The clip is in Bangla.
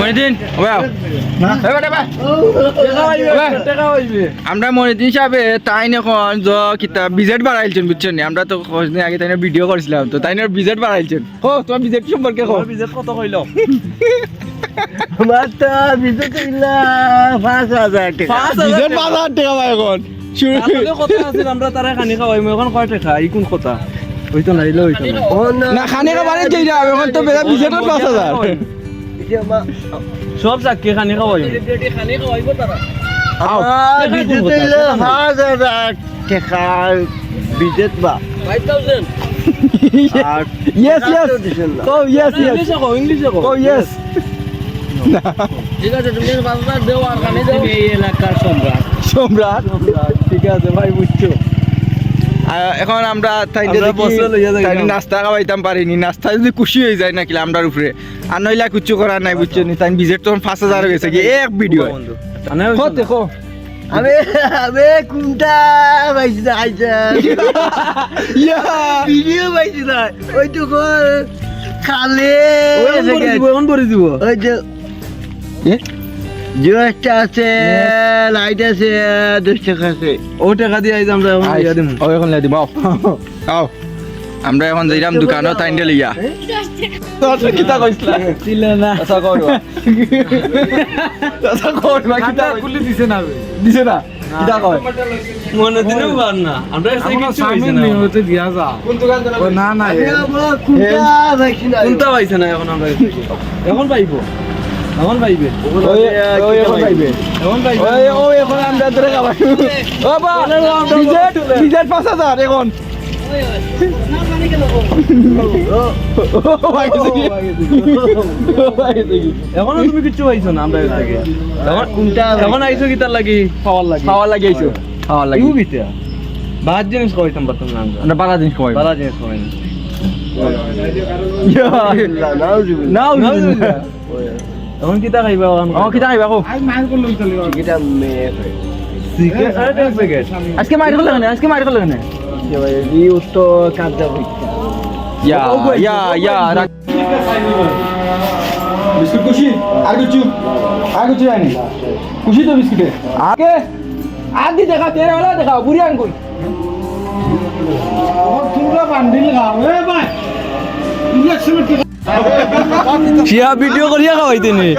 মনিদিন আমরা মনিদিন সাহেবে তাই এখন য কিতা বিজেট বাড়াইছেন বুঝছেন নি? আমরা তো কদিন আগে তাই ভিডিও করেছিলাম তো তাই বিজেট বাড়াইছেন ও তোমার বিজেট সম্পর্কে কত কইল? এখন। শুরু। আসলে আমরা তারে খানি খাওয়াই মই এখন কয় টাকা? ই কোন কথা? হইতো না ইলো হইতো না খানে খাবারে এখন তো বেলা বিজেটের পাঁচ হাজার। সব চাকরি খানি খাওয়াই। কো কো খানি এই এলাকার সম্রাট সম্রাট ঠিক আছে ভাই বুঝছ এখন আমরা তাইতে। নাস্তা খাওয়াইতাম পারিনি। নাস্তা যদি খুশি হয়ে যায় নাকি আমরার উপরে? আর নইলা কিচ্ছু করার নাই বুঝছ নি? তাই বিজেট তখন পাঁচ হাজার হয়ে গেছে কি? এক ভিডিও দেখো। আমি কোনটা পাইছি না আইসা ভিডিও পাইছি না। ওই তো খালে এখন ভরে দিব ওই যে জিও আছে লাইট আছে দশ টাকা আছে। ও টাকা দিয়ে আইজ আমরা এখন ইয়া দিমু। ও এখন লাই দিব আও। আও। আমরা এখন যাইরাম দোকানত তাইন্ডে লইয়া কিতা কইছলা? ছিল না। আচ্ছা করবা আচ্ছা করবা কিতা খুলে দিছে না দিছে না? কিতা কয়? মনে দিনেও পার না। আমরা এসে কিছু হইছে না। কোন দোকান না না কোনটা পাইছি না কোনটা পাইছে না এখন আমরা এখন পাইব। এখন পাইবে এখন পাইবে এখন পাইবে ওই ওই এখন আমরা ধরে খাবার ও বা বিজেট বিজেট পাঁচ হাজার এখন এখনও তুমি কিছু পাইছো না আমরা থেকে কোনটা এখন আইছো কি তার লাগি খাওয়ার লাগি খাওয়ার লাগে আইছো খাওয়ার লাগে ইউ বিতে বাদ জিনিস খাওয়াইতাম পারতাম না আমরা বালা জিনিস খাওয়াই না নাও নাও এখন কিতা খাইবা ও কিতা খাইবা কো প্যাকেট আজকে মাইর করলে কেন আজকে মাইর করলে কেন ই তো কাজটা হইছে ইয়া ইয়া ইয়া বিস্কুট খুশি আর কিছু আর কিছু জানি খুশি তো বিস্কুটে আগে আগে দেখা তেরে वाला দেখা বুড়ি আঙ্গুল শিয়া ভিডিও করিয়া খাওয়াইতে নি